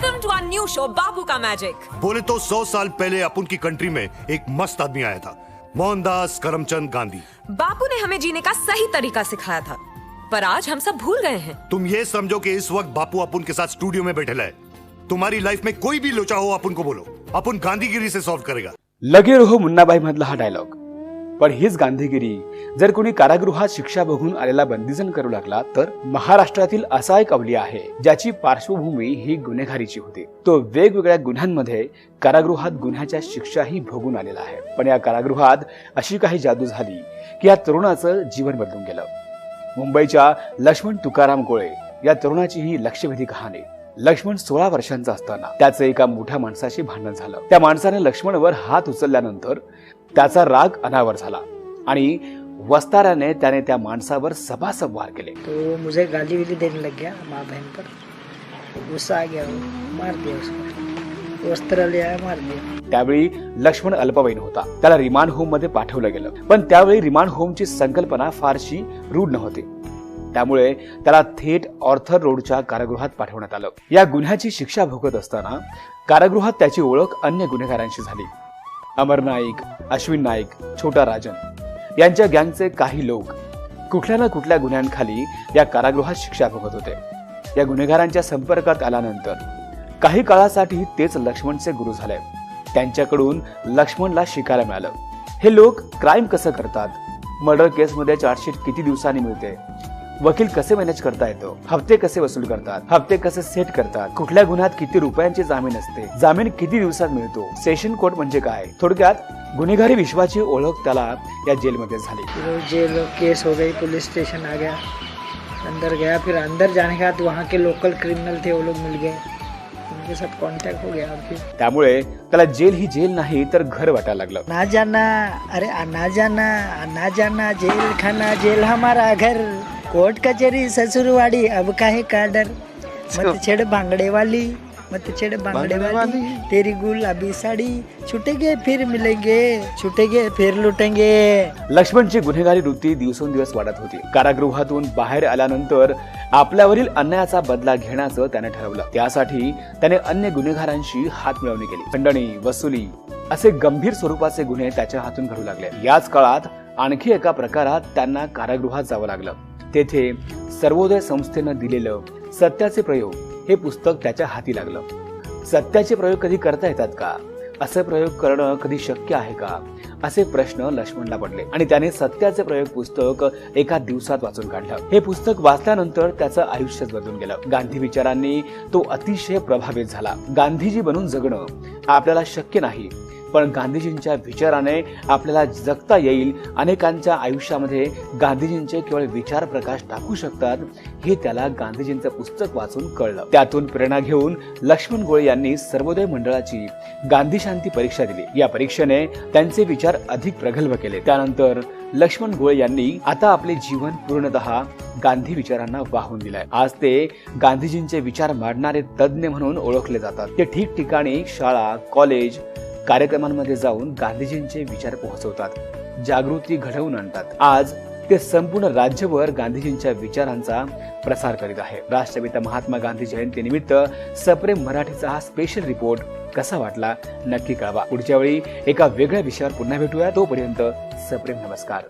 New show बापू का magic बोले तो सौ साल पहले अपन की कंट्री में एक मस्त आदमी आया था। मोहनदास करमचंद गांधी। बापू ने हमें जीने का सही तरीका सिखाया था पर आज हम सब भूल गए हैं। तुम ये समझो कि इस वक्त बापू अपन के साथ स्टूडियो में बैठे है तुम्हारी लाइफ में कोई भी लोचा हो अपन को बोलो। अपन गांधीगिरी से सॉल्व करेगा। लगे रहो मुन्नाबाई मधला हा डायलॉग पण हीच गांधीगिरी. जर कोणी कारागृहात शिक्षा बघून आलेला बंदीजन करू लागला तर महाराष्ट्रातील असा एक अवली आहे ज्याची पार्श्वभूमी ही गुन्हेगारीची होती. तो वेगवेगळ्या गुन्ह्यांमध्ये कारागृहात गुन्ह्याच्या शिक्षाही भोगून आलेला आहे. पण या कारागृहात अशी काही जादू झाली की या तरुणाचं जीवन बदलून गेलं. मुंबईच्या लक्ष्मण तुकाराम गोळे या तरुणाची ही लक्षवेधी कहाणी. लक्ष्मण सोळा वर्षांचा असताना त्याचं एका मोठ्या माणसाशी भांडण झालं. त्या माणसाने लक्ष्मणवर हात उचलल्यानंतर त्याचा राग अनावर झाला. आणि वस्ताराने त्याने त्या माणसावर सभासभ वार केले. तो मुझे गाली विली देने लग गया माँ बहन पर। गुस्सा आ गया वो मार दिया उसको। वस्त्र ले आया मार दिया। त्यावेळी लक्ष्मण अल्पवयीन होता. त्याला रिमांड होममध्ये पाठवलं गेलं. पण त्यावेळी रिमांड होमची संकल्पना फारशी रूढ नव्हती. त्यामुळे त्याला थेट ऑर्थर रोडच्या कारागृहात पाठवण्यात आलं. या गुन्ह्याची शिक्षा भोगत असताना कारागृहात त्याची ओळख अन्य गुन्हेगारांशी झाली. अमर नाईक अश्विन नाईक छोटा राजन. यांच्या गँगचे काही लोक कुठल्या ना कुठल्या गुन्ह्यांखाली या कारागृहात शिक्षा भोगत होते. या गुन्हेगारांच्या संपर्कात आल्यानंतर काही काळासाठी तेच लक्ष्मणचे गुरु झाले. त्यांच्याकडून लक्ष्मणला शिकायला मिळालं. हे लोक क्राईम कसं करतात? मर्डर केसमध्ये चार्जशीट किती दिवसांनी मिळते? वकील कसे मॅनेज करता येतो? हप्ते कसे वसूल करतात? हप्ते कसे सेट करतात? कुठल्या गुन्ह्यात किती रुपयांची जामीन असते? जामीन किती दिवसात मिळतो? सेशन कोर्ट म्हणजे काय? थोडक्यात गुन्हेगारी विश्वाची ओळख त्याला या जेलमध्ये झाली. जेल केस हो गई पुलिस स्टेशन आ गया अंदर गया फिर अंदर जाने के बाद वहाँ के लोकल क्रिमिनल थे वो लोग मिल गए। उनके साथ कांटेक्ट हो गया फिर। त्यामुळे त्याला जेल ही जेल नाही तर घर वाटायला लागलं. ना जाना अरे आना जाना आना जाना जेल खाना जेल हमारा घर। कोर्ट कचहरी ससुरवाड़ी अब काहे का डर मत छेड़ बांगड़े वाली मत छेड़ बांगड़े वाली तेरी गुलाबी साड़ी. छूटेंगे फिर मिलेंगे छूटेंगे फिर लूटेंगे. लक्ष्मणची गुन्हेगारी वृत्ती दिवसेंदिवस वाढत होती. कारागृहातून बाहेर आल्यानंतर आपल्यावरील अन्यायाचा बदला घेण्याचं त्याने ठरवलं. त्यासाठी त्याने अन्य गुन्हेगारांशी हात मिळवणी केली. खंडणी वसुली असे गंभीर स्वरूपाचे गुन्हे त्याच्या हातून घडू लागले. याच काळात आणखी एका प्रकारात त्यांना कारागृहात जावं लागलं. तेथे सर्वोदय संस्थेनं दिलेलं सत्याचे प्रयोग हे पुस्तक त्याच्या हाती लागलं. सत्याचे प्रयोग कधी करता येतात का? असे प्रयोग करणं कधी शक्य आहे का? असे प्रश्न लक्ष्मणला पडले आणि त्याने सत्याचे प्रयोग पुस्तक एका दिवसात वाचून काढलं. हे पुस्तक वाचल्यानंतर त्याचं आयुष्यच बदलून गेलं. गांधी विचारांनी तो अतिशय प्रभावित झाला. गांधीजी बनून जगणं आपल्याला शक्य नाही. पण गांधीजींच्या विचाराने आपल्याला जगता येईल. अनेकांच्या आयुष्यामध्ये गांधीजींचे केवळ विचार प्रकाश टाकू शकतात हे त्याला गांधीजींचं पुस्तक वाचून कळलं. त्यातून प्रेरणा घेऊन लक्ष्मण गोळे यांनी सर्वोदय मंडळाची गांधी शांती परीक्षा दिली. या परीक्षेने त्यांचे विचार अधिक प्रगल्भ केले. त्यानंतर लक्ष्मण गोळे यांनी आता आपले जीवन पूर्णतः गांधी विचारांना वाहून दिलाय. आज ते गांधीजींचे विचार मांडणारे तज्ज्ञ म्हणून ओळखले जातात. ते ठिकठिकाणी शाळा कॉलेज कार्यक्रमांमध्ये जाऊन गांधीजींचे विचार पोहोचवतात जागृती घडवून आणतात. आज ते संपूर्ण राज्यभर गांधीजींच्या विचारांचा प्रसार करीत आहे. राष्ट्रपिता महात्मा गांधी जयंतीनिमित्त सप्रेम मराठीचा हा स्पेशल रिपोर्ट कसा वाटला नक्की कळवा. पुढच्या वेळी एका वेगळ्या विषयावर पुन्हा भेटूया. तोपर्यंत सप्रेम नमस्कार.